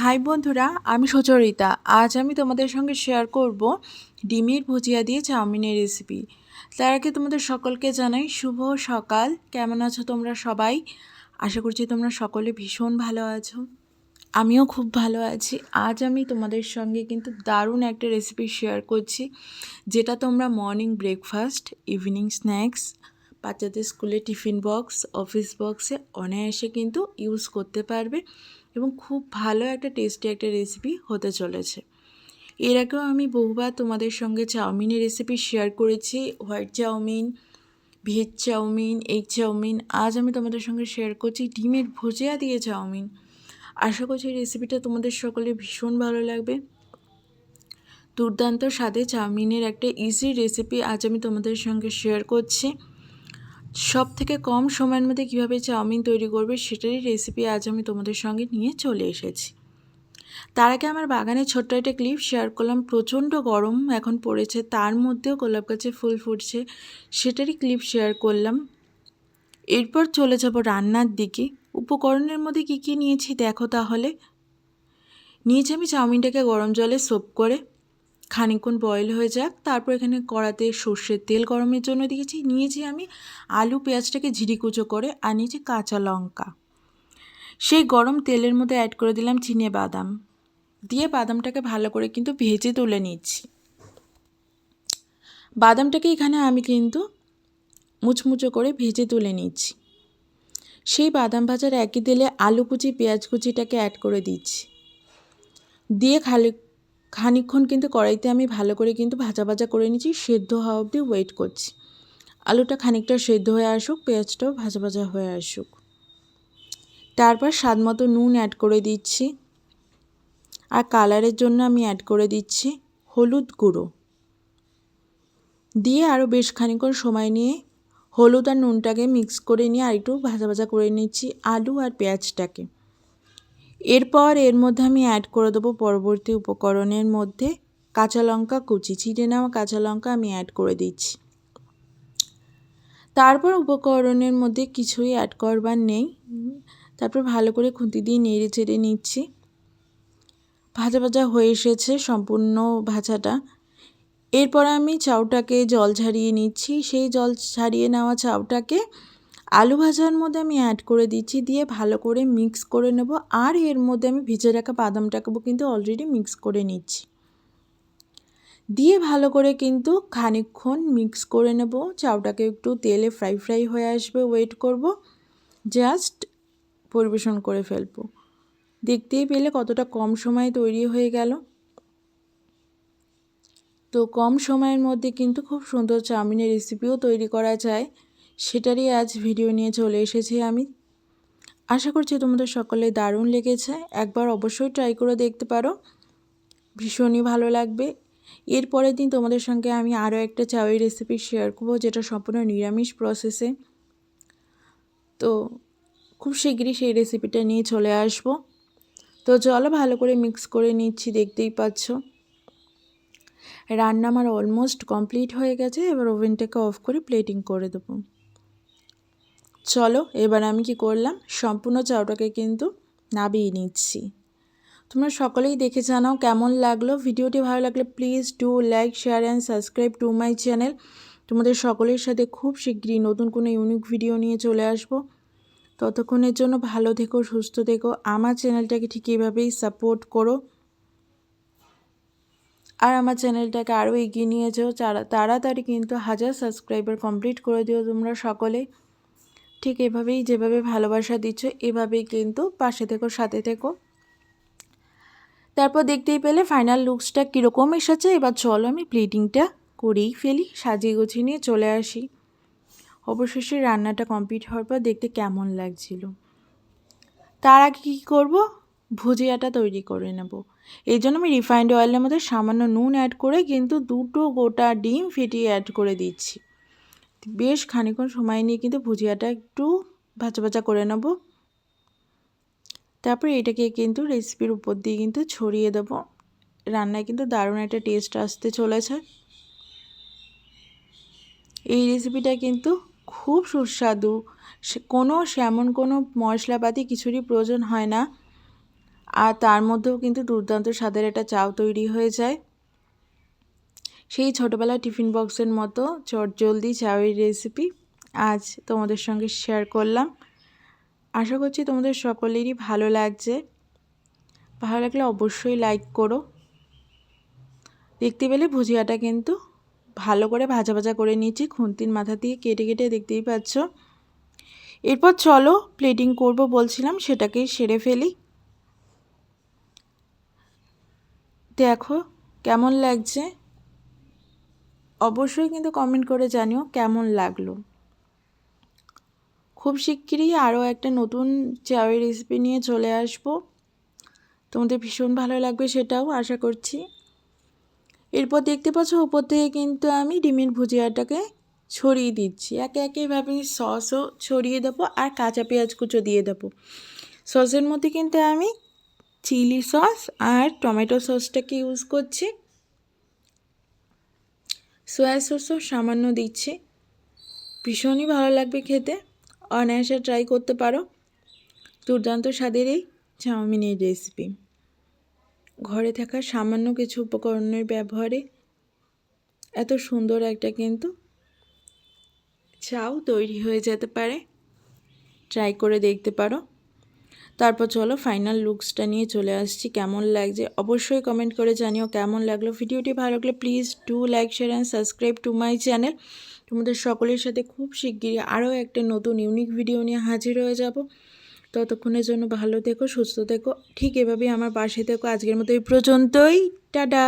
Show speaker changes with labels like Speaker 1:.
Speaker 1: High বন্ধুরা, আমি সুচরিতা। আজ আমি তোমাদের সঙ্গে শেয়ার করব ডিমের ভুজিয়া দিয়ে চাউমিনের রেসিপি তার আগে তোমাদের সকলকে জানাই শুভ সকাল। কেমন আছো তোমরা সবাই? আশা করছি তোমরা সকলে ভীষণ ভালো আছো। আমিও খুব ভালো আছি। আজ আমি তোমাদের সঙ্গে কিন্তু দারুণ একটা রেসিপি শেয়ার করছি, যেটা তোমরা মর্নিং ব্রেকফাস্ট ইভিনিং স্ন্যাক্স বাচ্চাদের স্কুলে টিফিন বক্স, অফিস বক্সে অনায়াসে কিন্তু ইউজ করতে পারবে এবং খুব ভালো একটা টেস্টি একটা রেসিপি হতে চলেছে। এর আগেও আমি বহুবার তোমাদের সঙ্গে চাউমিনের রেসিপি শেয়ার করেছি white chow mein veg chow mein egg chow mein. আজ আমি তোমাদের সঙ্গে শেয়ার করছি ডিমের ভুজিয়া দিয়ে চাউমিন। আশা করছি রেসিপিটা তোমাদের সকলে ভীষণ ভালো লাগবে। দুর্দান্ত স্বাদে চাউমিনের একটা ইজি রেসিপি আজ আমি তোমাদের সঙ্গে শেয়ার করছি। সব থেকে কম সময়ের মধ্যে কীভাবে চাউমিন তৈরি করবে সেটারই রেসিপি আজ আমি তোমাদের সঙ্গে নিয়ে চলে এসেছি। তার আগে আমার বাগানে ছোট্ট একটা ক্লিপ শেয়ার করলাম। প্রচণ্ড গরম এখন পড়েছে, তার মধ্যেও গোলাপ গাছে ফুল ফুটছে, সেটারই ক্লিপ শেয়ার করলাম। এরপর চলে যাব রান্নার দিকে। উপকরণের মধ্যে কী কী নিয়েছি দেখো তাহলে। নিয়েছি আমি চাউমিনটাকে গরম জলে সোপ করে। খানিকক্ষণ বয়েল হয়ে যাক, তারপর এখানে কড়াতে সর্ষের তেল গরমের জন্য দিয়েছি। নিয়েছি আমি আলু, পেঁয়াজটাকে ঝিরিকুচো করে আর নিয়েছি কাঁচা লঙ্কা। সেই গরম তেলের মধ্যে অ্যাড করে দিলাম চিনে বাদাম। দিয়ে বাদামটাকে ভালো করে কিন্তু ভেজে তুলে নিচ্ছি। বাদামটাকে এখানে আমি কিন্তু মুচমুচো করে ভেজে তুলে নিচ্ছি। সেই বাদাম ভাজার একই তেলে আলু কুচি, পেঁয়াজ কুচিটাকে অ্যাড করে দিচ্ছি। দিয়ে খালি খানিক্ষণ কিন্তু কড়াইতে আমি ভালো করে কিন্তু ভাজা ভাজা করে নিচ্ছি সেদ্ধ হওয়া অবধি ওয়েট করছি। আলুটা খানিকটা সেদ্ধ হয়ে আসুক, পেঁয়াজটাও ভাজা ভাজা হয়ে আসুক। তারপর স্বাদ মতো নুন অ্যাড করে দিচ্ছি। আর কালারের জন্য আমি অ্যাড করে দিচ্ছি হলুদ গুঁড়ো। দিয়ে আরও বেশ খানিক্ষণ সময় নিয়ে হলুদ আর নুনটাকে মিক্স করে নিয়ে আর একটু ভাজা ভাজা করে নিচ্ছি আলু আর পেঁয়াজটাকে। এরপর এর মধ্যে আমি অ্যাড করে দেবো পরবর্তী উপকরণের মধ্যে কাঁচা লঙ্কা কুচি, ছিটে নেওয়া কাঁচা লঙ্কা আমি অ্যাড করে দিচ্ছি। তারপর উপকরণের মধ্যে কিছুই অ্যাড করবার নেই। তারপর ভালো করে খুঁতি দিয়ে নেড়ে চেড়ে নিচ্ছি। ভাজা ভাজা হয়ে এসেছে সম্পূর্ণ ভাজাটা। এরপর আমি চাউটাকে জল ঝারিয়ে নিচ্ছি। সেই জল ছাড়িয়ে নেওয়া চাউটাকে আলু ভাজার মধ্যে আমি অ্যাড করে দিচ্ছি, দিয়ে ভালো করে মিক্স করে নেব। আর এর মধ্যে আমি ভিজে রাখা বাদামটাকেও কিন্তু অলরেডি মিক্স করে নিচ্ছি। দিয়ে ভালো করে কিন্তু খানিকক্ষণ মিক্স করে নেব। চাউটাকে একটু তেলে ফ্রাই ফ্রাই হয়ে আসবে ওয়েট করব। জাস্ট পরিবেশন করে ফেলব। দেখতেই পেলে কতটা কম সময়ে তৈরি হয়ে গেল। তো কম সময়ের মধ্যে কিন্তু খুব সুন্দর চাউমিনের রেসিপিও তৈরি করা যায়। সেটারই আজ ভিডিও নিয়ে চলে এসেছি আমি। আশা করছি তোমাদের সকলে দারুণ লেগেছে। একবার অবশ্যই ট্রাই করে দেখতে পারো। ভীষণই ভালো লাগবে। এর পরের দিন তোমাদের সঙ্গে আমি আরও একটা চাউয়ের রেসিপি শেয়ার করব, যেটা সম্পূর্ণ নিরামিষ প্রসেসে তো খুব শীঘ্রই সেই রেসিপিটা নিয়ে চলে আসব। তো চলো ভালো করে মিক্স করে নিচ্ছি, দেখতেই পাচ্ছ। রান্না আমার অলমোস্ট কমপ্লিট হয়ে গেছে। এবার ওভেনটাকে অফ করে প্লেটিং করে দেবো। চলো, এবার আমি কি করলাম? সম্পূর্ণ চাউটাকে কিন্তু নাবিয়ে নিচ্ছি। তোমরা সকলেই দেখে জানাও কেমন লাগল। ভিডিওটি ভালো লাগলে please do like share and subscribe to my channel তোমাদের সকলের সাথে খুব শীঘ্রই নতুন কোনো ইউনিক ভিডিও নিয়ে চলে আসব। ততক্ষণের জন্য ভালো থেকো, সুস্থ থেকো। আমার চ্যানেলটাকে ঠিক এভাবেই সাপোর্ট করো। আর আমার চ্যানেলটাকে আরও এগিয়ে নিয়ে যাও। তাড়াতাড়ি কিন্তু হাজার সাবস্ক্রাইবার কমপ্লিট করে দিও তোমরা সকলে। ঠিক এভাবেই যেভাবে ভালোবাসা দিচ্ছ, এভাবেই কিন্তু পাশে থেকো, সাথে থেকো। তারপর দেখতেই পেলে ফাইনাল লুকসটা কীরকম এসেছে। এবার চলো আমি প্লেটিংটা করেই ফেলি, সাজিয়ে গুছিয়ে নিয়ে চলে আসি। অবশেষে রান্নাটা কমপ্লিট হওয়ার পর দেখতে কেমন লাগছিল। তার আগে কী করব? ভুজিয়াটা তৈরি করে নেব। এই জন্য আমি রিফাইন্ড অয়েলের মধ্যে সামান্য নুন অ্যাড করে কিন্তু দুটো গোটা ডিম ফেটিয়ে অ্যাড করে দিচ্ছি। বেশ খানিক্ষণ সময় নিয়ে কিন্তু ভুজিয়াটা একটু ভাজা ভাজা করে নেব। তারপরে এটাকে কিন্তু রেসিপির উপর দিয়ে কিন্তু ছড়িয়ে দেব। রান্নায় কিন্তু দারুণ একটা টেস্ট আসতে চলেছে। এই রেসিপিটা কিন্তু খুব সুস্বাদু। কোনো সেমন কোনো মশলাপাতি কিছুরই প্রয়োজন হয় না। আর তার মধ্যেও কিন্তু দুর্দান্ত স্বাদের একটা চাও তৈরি হয়ে যায়। সেই ছোটোবেলার টিফিন বক্সের মতো চটজলদি চাউয়ের রেসিপি আজ তোমাদের সঙ্গে শেয়ার করলাম। আশা করছি তোমাদের সকলেরই ভালো লাগছে। ভালো লাগলে অবশ্যই লাইক করো। দেখতে পেলে ভুজিয়াটা কিন্তু ভালো করে ভাজা ভাজা করে নিয়েছি, খুন্তির মাথা দিয়ে কেটে কেটে দেখতেই পাচ্ছ। এরপর চলো প্লেটিং করব বলছিলাম, সেটাকেই সেরে ফেলি। দেখো কেমন লাগছে। অবশ্যই কিন্তু কমেন্ট করে জানিও কেমন লাগল। খুব শিগগিরই আরও একটা নতুন চাউয়ের রেসিপি নিয়ে চলে আসব। তোমাদের ভীষণ ভালো লাগবে সেটাও আশা করছি। এরপর দেখতে পাচ্ছ উপর থেকে কিন্তু আমি ডিমের ভুজিয়াটাকে ছড়িয়ে দিচ্ছি। একে একেভাবে সসও ছড়িয়ে দেবো আর কাঁচা পেঁয়াজ কুচো দিয়ে দেবো। সসের মধ্যে কিন্তু আমি চিলি সস আর টমেটো সসটাকে ইউজ করছি। সয়া সসও সামান্য দিচ্ছি। ভীষণই ভালো লাগবে খেতে। অনায়াসে ট্রাই করতে পারো। দুর্দান্ত স্বাদের এই চাউমিনের রেসিপি ঘরে থাকা সামান্য কিছু উপকরণের ব্যবহারে এত সুন্দর একটা কিন্তু চাও তৈরি হয়ে যেতে পারে। ট্রাই করে দেখতে পারো। তারপর চলো ফাইনাল লুকসটা নিয়ে চলে আসছি। কেমন লাগছে অবশ্যই কমেন্ট করে জানিও কেমন লাগল ভিডিওটি ভালো লাগলে please do like share and subscribe to my channel তোমাদের সকলের সাথে খুব শিগগিরই আরও একটা নতুন ইউনিক ভিডিও নিয়ে হাজির হয়ে যাব। ততক্ষণের জন্য ভালো থেকো, সুস্থ থেকো, ঠিক এভাবেই আমার পাশে থেকো। আজকের মতো এই পর্যন্তই। টাটা!